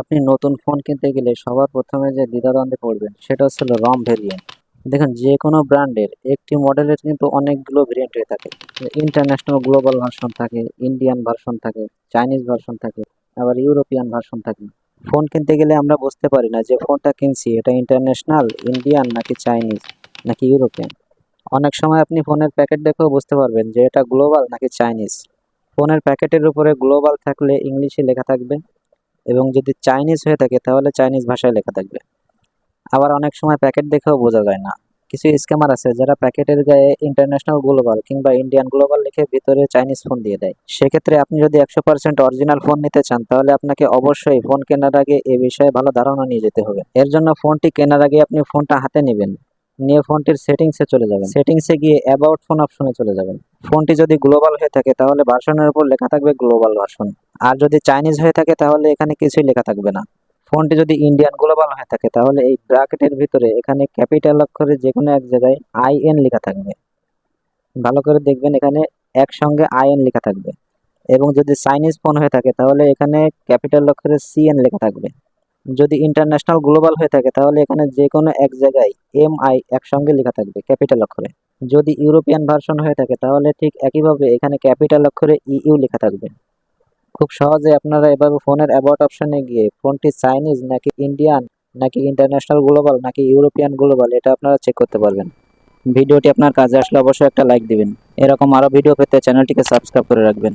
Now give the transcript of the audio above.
আপনি নতুন ফোন কিনতে গেলে সবার প্রথমে যে দ্বিধাদ্বন্দ্বে পড়বেন, সেটা হচ্ছে রম ভেরিয়েন্ট দেখুন যে কোনো ব্র্যান্ডের একটি মডেলের কিন্তু অনেকগুলো ভেরিয়েন্ট হয়ে থাকে। ইন্টারন্যাশনাল গ্লোবাল ভার্সন থাকে ইন্ডিয়ান ভার্সন থাকে চাইনিজ ভার্সন থাকে, আবার ইউরোপিয়ান ভার্সন থাকে। ফোন কিনতে গেলে আমরা বুঝতে পারি না যে ফোনটা কিনছি, এটা ইন্টারন্যাশনাল ইন্ডিয়ান নাকি চাইনিজ নাকি ইউরোপিয়ান অনেক সময় আপনি ফোনের প্যাকেট দেখেও বুঝতে পারবেন যে এটা গ্লোবাল নাকি চাইনিজ ফোনের প্যাকেটের উপরে গ্লোবাল থাকলে ইংলিশে লেখা থাকবে এবং যদি চাইনিজ হয়ে থাকে, তাহলে চাইনিজ ভাষায় লেখা থাকবে। আবার অনেক সময় প্যাকেট দেখেও বোঝা যায় না। কিছু স্ক্যামার আছে যারা প্যাকেটের গায়ে ইন্টারন্যাশনাল গ্লোবাল কিংবা ইন্ডিয়ান গ্লোবাল লিখে ভিতরে চাইনিজ ফোন দিয়ে দেয়। সেক্ষেত্রে আপনি যদি একশো পার্সেন্ট অরিজিনাল ফোন নিতে চান, তাহলে আপনাকে অবশ্যই ফোন কেনার আগে এ বিষয়ে ভালো ধারণা নিয়ে যেতে হবে। এর জন্য ফোনটি কেনার আগে আপনি ফোনটা হাতে নেবেন। নিয়ে ফোনটির সেটিংসে চলে যাবেন। সেটিংসে গিয়ে অ্যাবাউট ফোন অপশনে চলে যাবেন। ফোনটি যদি গ্লোবাল হয়ে থাকে, তাহলে ভার্সনের উপর লেখা থাকবে গ্লোবাল ভার্সন আর যদি চাইনিজ হয়ে থাকে, তাহলে এখানে কিছুই লেখা থাকবে না। ফোনটি যদি ইন্ডিয়ান গ্লোবাল হয়ে থাকে, তাহলে এই ব্র্যাকেটের ভিতরে এখানে ক্যাপিটাল অক্ষরে যে কোনো এক জায়গায় আই এন লেখা থাকবে। ভালো করে দেখবেন এখানে একসঙ্গে আই এন লেখা থাকবে। এবং যদি চাইনিজ ফোন হয়ে থাকে, তাহলে এখানে ক্যাপিটাল অক্ষরে সি এন লেখা থাকবে। যদি ইন্টারন্যাশনাল গ্লোবাল হয়ে থাকে, তাহলে এখানে যে কোনো এক জায়গায় এম আই একসঙ্গে লেখা থাকবে ক্যাপিটাল অক্ষরে। যদি ইউরোপিয়ান ভার্সন হয়ে থাকে, তাহলে ঠিক একইভাবে এখানে ক্যাপিটাল অক্ষরে ইউ লেখা থাকবে। খুব সহজে আপনারা এভাবে ফোনের অ্যাবাউট অপশনে গিয়ে ফোনটি চাইনিজ নাকি ইন্ডিয়ান নাকি ইন্টারন্যাশনাল গ্লোবাল নাকি ইউরোপিয়ান গ্লোবাল এটা আপনারা চেক করতে পারবেন। ভিডিওটি আপনার কাজে আসলে অবশ্যই একটা লাইক দিবেন। এরকম আরও ভিডিও পেতে চ্যানেলটিকে সাবস্ক্রাইব করে রাখবেন।